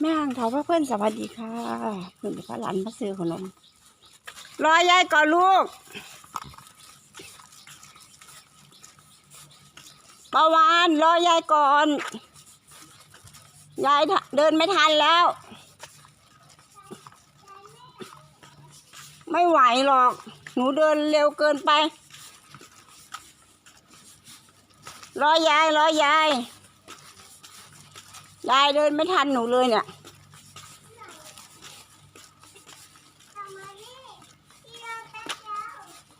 แม่หางเถาพระเพื่อนสวัสดีค่ะเพื่อนพระหลานมาซื้อขนม รอยายก่อนลูกประวานรอยายก่อน ยายเดินไม่ทันแล้ว ไม่ไหวหรอก หนูเดินเร็วเกินไป รอยาย รอยาย ยายเดินไม่ทันหนูเลยเนี่ย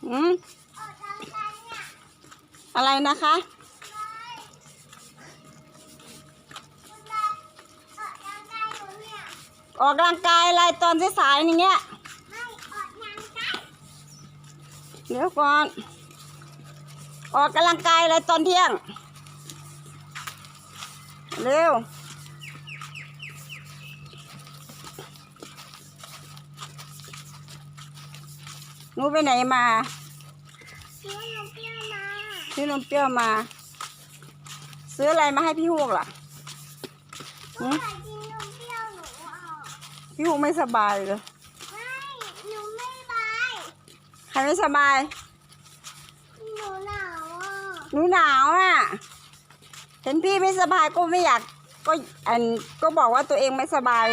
อืม อะไรนะคะ ออกกำลังกายอะไรตอนสายๆอย่างเงี้ยเดี๋ยวก่อน ออกกำลังกายอะไรตอนเที่ยง เร็ว นูไปไหนมาซื้อนมเปรี้ยวมา ซื้ออะไรมาให้พี่ฮูกล่ะหืมพี่ฮูกไม่สบายเลยใครไม่สบายหนูหนาวอะเห็นพี่ไม่สบายก็ไม่อยากก็อันก็บอกว่าตัวเองไม่สบาย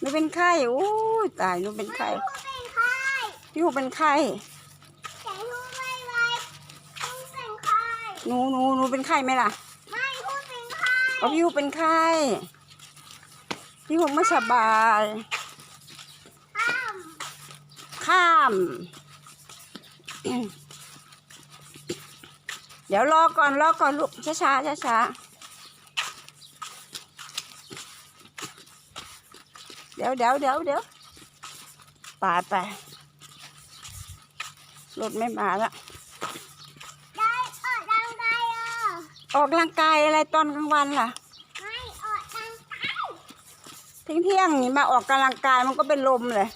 หนูเป็นไข้โอ้ยตายหนูเป็นไข้พี่ฮูกเป็นไข้หนูหนูหนูเป็นไข้ไหมล่ะก็พี่ฮูกเป็นไข้พี่ฮูกไม่สบายข้าม เดี๋ยวรอก่อนรอก่อนลูกช้าช้าช้าช้า เดี๋ยวเดี๋ยวเดี๋ยวเดี๋ยวไปไปรถไม่มาละออกกำลังกายอะไรตอนกลางวันล่ะเที่ยงเที่ยงๆนี่มาออกกำลังกายมันก็เป็นลมเลย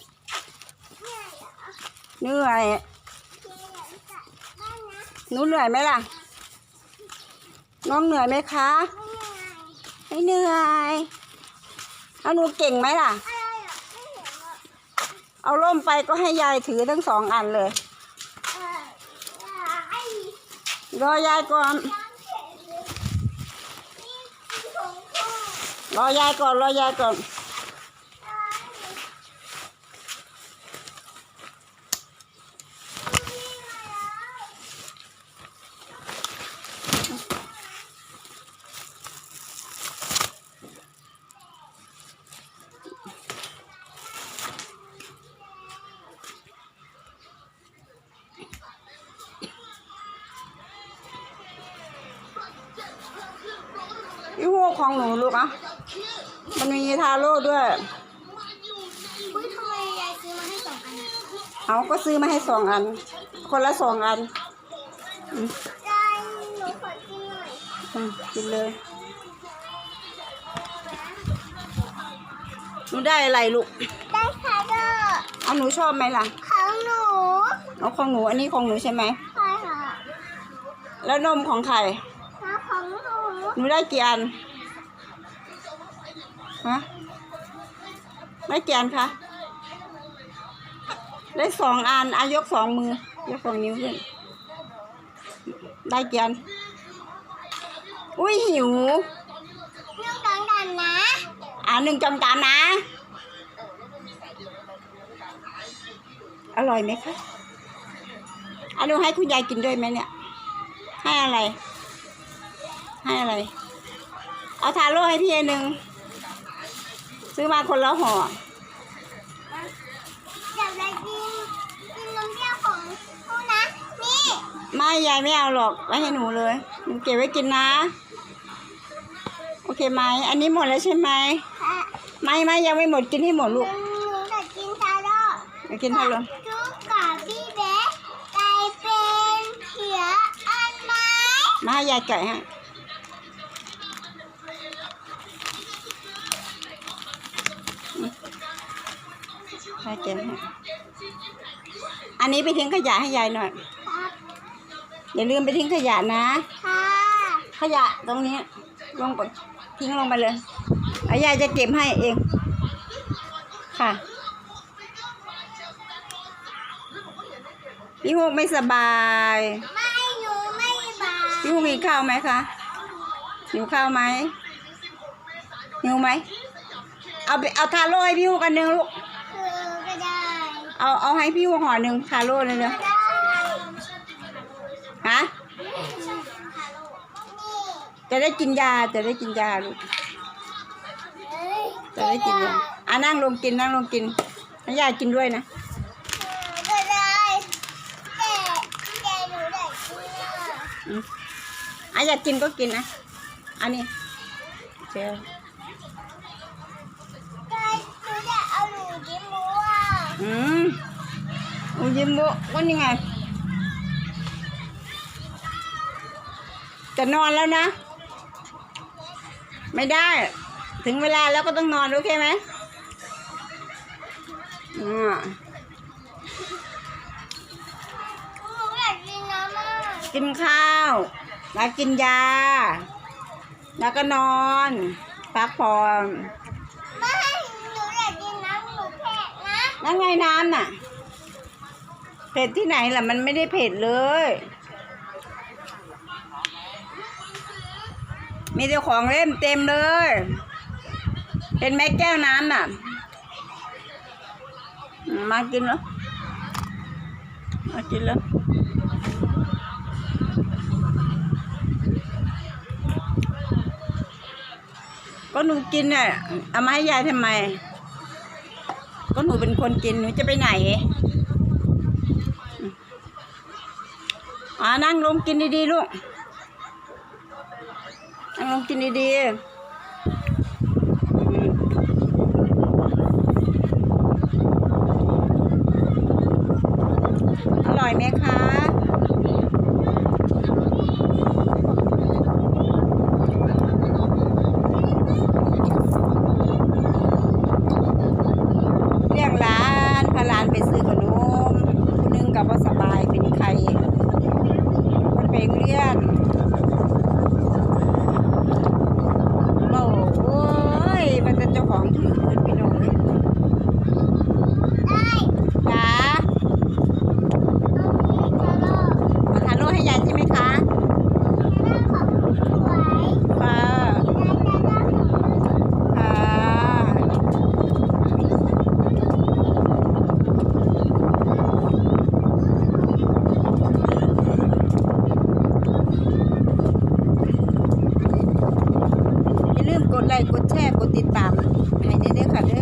เหนื่อยหนูเหนื่อยไหมล่ะ น้องเหนื่อยไหมคะ ไม่เหนื่อยแล้วหนูเก่งไหมล่ะ เอาร่มไปก็ให้ยายถือทั้งสองอันเลยรอยายก่อน รอยายก่อน รอยายก่อน ของหนูลูกอะมันมีทาโร่ด้วยเอาก็ซื้อมาให้สองอัน คนละสองอันอืมกินเลย หนูได้อะไรลูก ได้ค่ะเด้อเอาหนูชอบไหมล่ะ ของหนูเอาของหนูอันนี้ของหนูใช่ไหม ใช่ค่ะแล้วนมของใคร แล้วของหนูหนูได้กี่อัน ฮะได้กี่อันคะได้สองอันอายกสองมือยกสองนิ้วขึ้นได้กี่อันอุ้ยหิวน้องดังดันนะอ่าหนึ่งจำจานนะ อร่อยไหมคะอันนูให้คุณยายกินด้วยไหมเนี่ย ให้อะไร ให้อะไร เอาทาโร่ให้พี่อันหนึ่ง ซื้อมาคนละห่อเดี๋ยวเรากินกินนมเปรี้ยวของผู้นะ นี่ไม่ยายไม่เอาหรอกไว้ให้หนูเลยหนูเก็บไว้กินนะ โอเคไหมอันนี้หมดแล้วใช่ไหมค่ะไม่ไม่ยังไม่หมดกินให้หมดลูกหนูจะกินซาโร่เดี๋ยวกินให้เลยจุกกับพี่เบ๊กลายเป็นเขียอันไหม มาให้ยายไก่ให้ ให้เก็บให้อันนี้ไปทิ้งขยะให้ยายหน่อยครับอย่าลืมไปทิ้งขยะนะ ค่ะคขยะตรงนี้ลงไปทิ้งลงไปเลยอายายจะเก็บให้เอง ค่ะพี่ฮุกไม่สบายไม่หนูไม่บาพี่ฮุกมีข้าวไหมคะหิวข้าวไหมหิวไหม เอาไปเอาทาโร่ให้พี่ฮุกกันหนึ่งลูกคือก็ได้ เอาเอาให้พี่ฮุกห่อหนึ่งทาโร่เลยเนอะฮะจะได้กินยาจะได้กินยาลูกจะได้กินยาอะนั่งลงกินนั่งลงกินให้ยายกินด้วยนะก็ได้แต่แต่หนูได้กินอะอยากกินก็กินนะอันนี้เจอ ได้หนูได้เอาหนูกินมัว อืมอุยิ้มโบะว่ายังไง จะนอนแล้วนะ ไม่ได้ ถึงเวลาแล้วก็ต้องนอนโอเคไหมอ่าหนูอยากกินน้ำมากกินข้าวแล้วกินยา แล้วก็นอน พักผ่อน ไม่หนูอยากกินน้ำหนูแพ้ นั่นไงน้ำน่ะ เผ็ดที่ไหนล่ะ มันไม่ได้เผ็ดเลย มีแต่ของเล่นเต็มเลย เห็นไหมแก้วน้ำน่ะ มากินแล้ว มากินแล้วก็หนูกินน่ะเอามาให้ยายทำไม ก็หนูเป็นคนกินหนูจะไปไหนอ่านั่งลงกินดีๆลูกนั่งลงกินดีๆอืมอร่อยไหมคะ เรียกร้านพาร้านไปซื้อขนมผู้หนึงกับว่าสบายเป็นไข้มันไปโรงเรียนโอ้ยมันจะเจ้าของถือเงินพี่น้องเลย ได้ จ้า เอานี้ตลอด เอาทานโลให้ยายใช่ไหมคะ แม่ขอบคุณสวย ค่ะ ได้ได้ได้ ค่ะอย่าลืมกด ไลค์กดแชร์กดติดตามให้ด้เด้อค่ะเด้อ